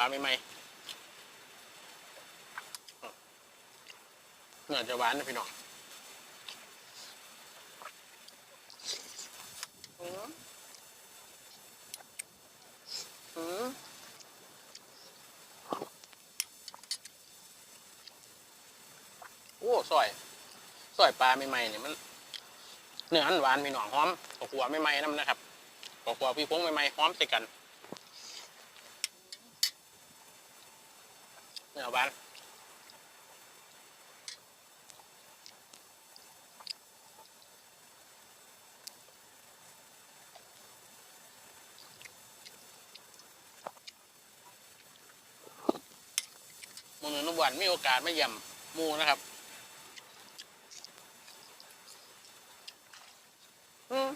ปลาใหม่ๆเนื้อจะหวานนะพี่น้องอืมอืมโอ้ซอยซอยปลาใหม่ๆเนี่ยมันเนื้ออันหวานพี่น้องหอมข้าวคั่วใหม่ๆน้ำนะครับข้าวคั่วพี่พงใหม่ๆหอมใส่กัน เนื้อหานมือหนึ่งน้ำหวานมีโอกาสไม่ย่ำมูนะครับ อืม